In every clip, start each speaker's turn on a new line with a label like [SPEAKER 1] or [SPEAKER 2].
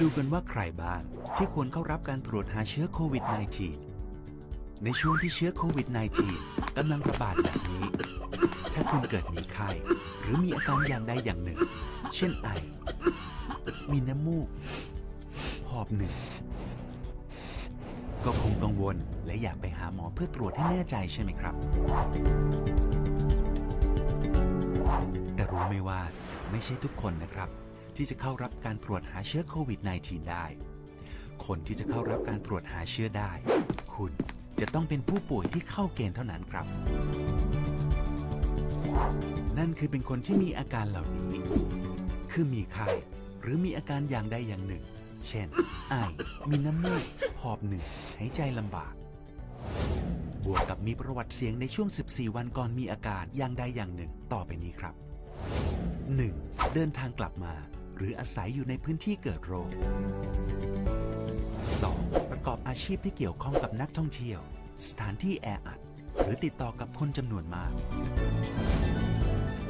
[SPEAKER 1] ดูกันว่าใครบ้างที่ควรเข้ารับการตรวจหาเชื้อโควิด -19 ในช่วงที่เชื้อโควิด -19 กำลังระบาดแบบนี้ ถ้าคุณเกิดมีไข้ หรือมีอาการอย่างใดอย่างหนึ่ง เช่นไอ มีน้ำมูก หอบเหนื่อยก็คงกังวลและอยากไปหาหมอเพื่อตรวจให้แน่ใจใช่ไหมครับ แต่รู้ไหมว่าไม่ใช่ทุกคนนะครับ ที่จะเข้ารับการตรวจหาเชื้อโควิด -19 ได้ คนที่จะเข้ารับการตรวจหาเชื้อได้ คุณจะต้องเป็นผู้ป่วยที่เข้าเกณฑ์เท่านั้นครับ นั่นคือเป็นคนที่มีอาการเหล่านี้ คือมีไข้หรือมีอาการอย่างใดอย่างหนึ่ง เช่น ไอ มีน้ำมูก หอบเหนื่อยหายใจลำบาก บวกกับมีประวัติเสียงในช่วง 14 วันก่อนมีอาการอย่างใดอย่างหนึ่ง ต่อไปนี้ครับ 1. เดินทางกลับมา หรืออาศัยอยู่ในพื้นที่เกิดโรค 2. ประกอบอาชีพที่เกี่ยวข้องกับนักท่องเที่ยว สถานที่แออัด หรือติดต่อกับคนจำนวนมาก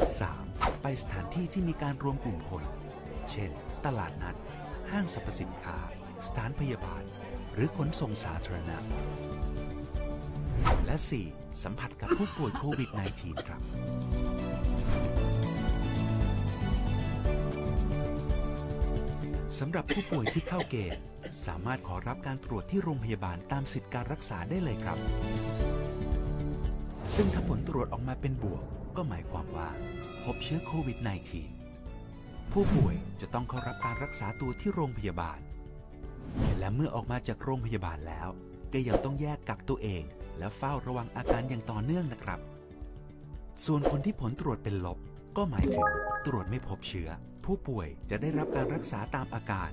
[SPEAKER 1] 3. ไปสถานที่ที่มีการรวมกลุ่มคน เช่น ตลาดนัด ห้างสรรพสินค้า สถานพยาบาล หรือขนส่งสาธารณะ และ 4. สัมผัสกับผู้ป่วยโควิด -19 ครับ สำหรับผู้ป่วยที่เข้าเกณฑ์สามารถขอรับการตรวจที่โรงพยาบาลตามสิทธิการรักษาได้เลยครับ ซึ่งถ้าผลตรวจออกมาเป็นบวก ก็หมายความว่าพบเชื้อโควิด -19 ผู้ป่วยจะต้องเข้ารับการรักษาตัวที่โรงพยาบาล และเมื่อออกมาจากโรงพยาบาลแล้ว ก็ยังต้องแยกกักตัวเอง และเฝ้าระวังอาการอย่างต่อเนื่องนะครับ ส่วนคนที่ผลตรวจเป็นลบ ก็หมายถึงตรวจไม่พบเชื้อ ผู้ป่วยจะได้รับการรักษาตามอาการ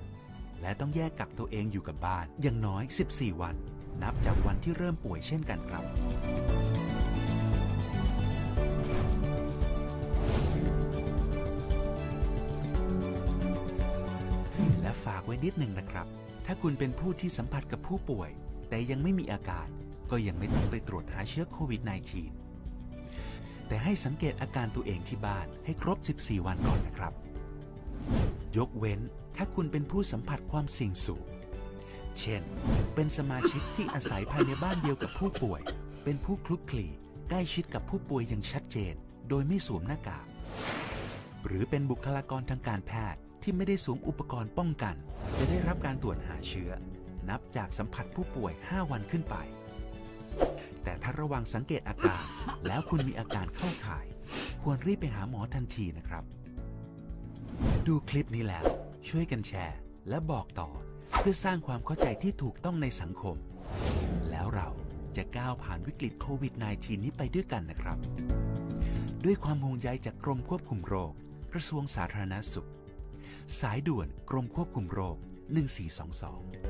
[SPEAKER 1] และต้องแยกกักตัวเองอยู่กับบ้านอย่างน้อย 14 วัน นับจากวันที่เริ่มป่วยเช่นกันครับ และฝากไว้นิดหนึ่งนะครับ ถ้าคุณเป็นผู้ที่สัมผัสกับผู้ป่วย แต่ยังไม่มีอาการ ก็ยังไม่ต้องไปตรวจหาเชื้อโควิด -19 แต่ให้สังเกตอาการตัวเองที่บ้านให้ครบ 14 วันก่อนนะครับ ยกเว้นถ้าคุณเป็นผู้สัมผัสความเสี่ยงสูง เช่น เป็นสมาชิกที่อาศัยภายในบ้านเดียวกับผู้ป่วย เป็นผู้คลุกคลีใกล้ชิดกับผู้ป่วยอย่างชัดเจน โดยไม่สวมหน้ากาก หรือเป็นบุคลากรทางการแพทย์ที่ไม่ได้สวมอุปกรณ์ป้องกัน จะได้รับการตรวจหาเชื้อ นับจากสัมผัสผู้ป่วย 5 วันขึ้นไป แต่ถ้าระวังสังเกตอาการ แล้วคุณมีอาการเข้าข่าย ควรรีบไปหาหมอทันทีนะครับ ดูคลิปนี้แล้ว ช่วยกันแชร์ และบอกต่อ เพื่อสร้างความเข้าใจที่ถูกต้องในสังคม แล้วเราจะก้าวผ่านวิกฤตโควิด -19 นี้ไปด้วยกันนะครับ ด้วยความห่วงใยจากกรมควบคุมโรค กระทรวงสาธารณสุข สายด่วนกรมควบคุมโรค 1422